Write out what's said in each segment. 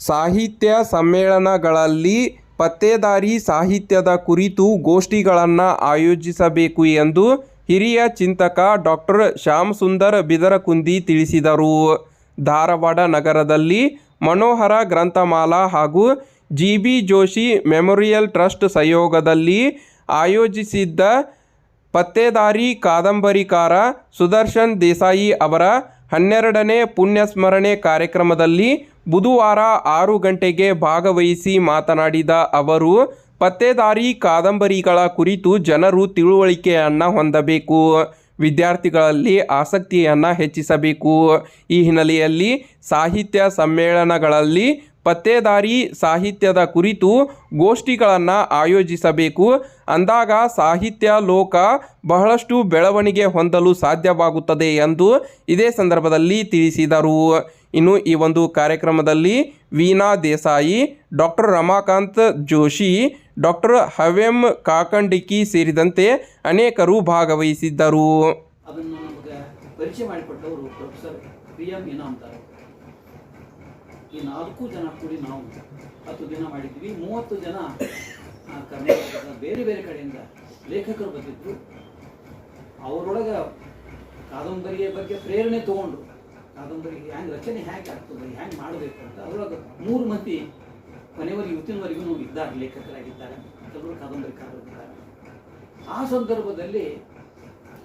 ಸಾಹಿತ್ಯ ಸಮ್ಮೇಳನಗಳಲ್ಲಿ ಪತ್ತೇದಾರಿ ಸಾಹಿತ್ಯದ ಕುರಿತು ಗೋಷ್ಠಿಗಳನ್ನು ಆಯೋಜಿಸಬೇಕು ಎಂದು ಹಿರಿಯ ಚಿಂತಕ ಡಾಕ್ಟರ್ ಶ್ಯಾಮಸುಂದರ್ ಬಿದರಕುಂದಿ ತಿಳಿಸಿದರು. ಧಾರವಾಡ ನಗರದಲ್ಲಿ ಮನೋಹರ ಗ್ರಂಥಮಾಲಾ ಹಾಗೂ G B Joshi memorial trust ಸಹಯೋಗದಲ್ಲಿ ಆಯೋಜಿಸಿದ್ದ ಪತ್ತೇದಾರಿ ಕಾದಂಬರಿಕಾರ ಸುದರ್ಶನ್ ದೇಸಾಯಿ ಅವರ ಹನ್ನೆರಡನೇ ಪುಣ್ಯಸ್ಮರಣೆ ಕಾರ್ಯಕ್ರಮದಲ್ಲಿ ಬುಧವಾರ ಆರು ಗಂಟೆಗೆ ಭಾಗವಹಿಸಿ ಮಾತನಾಡಿದ ಅವರು, ಪತ್ತೇದಾರಿ ಕಾದಂಬರಿಗಳ ಕುರಿತು ಜನರು ತಿಳುವಳಿಕೆಯನ್ನು ಹೊಂದಬೇಕು, ವಿದ್ಯಾರ್ಥಿಗಳಲ್ಲಿ ಆಸಕ್ತಿಯನ್ನು ಹೆಚ್ಚಿಸಬೇಕು. ಈ ಹಿನ್ನೆಲೆಯಲ್ಲಿ ಸಾಹಿತ್ಯ ಸಮ್ಮೇಳನಗಳಲ್ಲಿ ಪತ್ತೇದಾರಿ ಸಾಹಿತ್ಯದ ಕುರಿತು ಗೋಷ್ಠಿಗಳನ್ನು ಆಯೋಜಿಸಬೇಕು. ಅಂದಾಗ ಸಾಹಿತ್ಯ ಲೋಕ ಬಹಳಷ್ಟು ಬೆಳವಣಿಗೆ ಹೊಂದಲು ಸಾಧ್ಯವಾಗುತ್ತದೆ ಎಂದು ಇದೇ ಸಂದರ್ಭದಲ್ಲಿ ತಿಳಿಸಿದರು. ಇನ್ನು ಈ ಒಂದು ಕಾರ್ಯಕ್ರಮದಲ್ಲಿ ವೀನಾ ದೇಸಾಯಿ, ಡಾಕ್ಟರ್ ರಮಾಕಾಂತ್ ಜೋಶಿ, ಡಾಕ್ಟರ್ ಹವೆಂ ಕಾಕಂಡಿಕಿ ಸೇರಿದಂತೆ ಅನೇಕರು ಭಾಗವಹಿಸಿದ್ದರು. ಪರಿಚಯ ಮಾಡಿಕೊಟ್ಟವರು ಪ್ರೊಫೆಸರ್ ಪಿ ಎಂ ಈ ನಾಲ್ಕು ಜನ ಕೂಡಿ ನಾವು ಹತ್ತು ದಿನ ಮಾಡಿದ್ವಿ. ಮೂವತ್ತು ಜನ ಕರ್ನಾಟಕದ ಬೇರೆ ಬೇರೆ ಕಡೆಯಿಂದ ಲೇಖಕರು ಬಂದಿದ್ರು. ಅವರೊಳಗೆ ಕಾದಂಬರಿಯ ಬಗ್ಗೆ ಪ್ರೇರಣೆ ತಗೊಂಡ್ರು ಕಾದಂಬರಿ ಹ್ಯಾಂಗೆ ರಚನೆ ಹೇಗೆ ಆಗ್ತದೆ ಹ್ಯಾಂಗೆ ಮಾಡಬೇಕು ಅಂತ ಅದ್ರೊಳಗೆ ಮೂರು ಮಂದಿ ಕೊನೆವರೆಗೆ ಇವತ್ತಿನವರೆಗೂ ಇದ್ದಾರೆ ಲೇಖಕರಾಗಿದ್ದಾರೆ ಕೆಲವರು ಕಾದಂಬರಿಕಾರರಿದ್ದಾರೆ ಆ ಸಂದರ್ಭದಲ್ಲಿ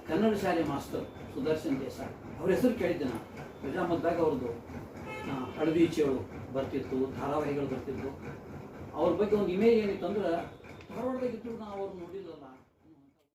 ಕನ್ನಡ ಶಾಲೆ ಮಾಸ್ಟರ್ ಸುದರ್ಶನ್ ದೇಸಾಯಿ ಅವ್ರ ಹೆಸರು ಕೇಳಿದ್ದೆ ನಾನು. ಪ್ರಜಾಮದ್ದಾಗ ಅವ್ರದ್ದು ಆ, ಹಳದಿ ಚೇಳು ಬರ್ತಿತ್ತು ಧಾರಾವಾಹಿಗಳು ಬರ್ತಿತ್ತು. ಅವ್ರ ಬಗ್ಗೆ ಒಂದು ಇಮೇಜ್ ಏನಿತ್ತು ಅಂದ್ರೆ ಧಾರವಾಡದಾಗಿದ್ದು ನಾವು ಅವ್ರು ನೋಡಿಲ್ಲಲ್ಲ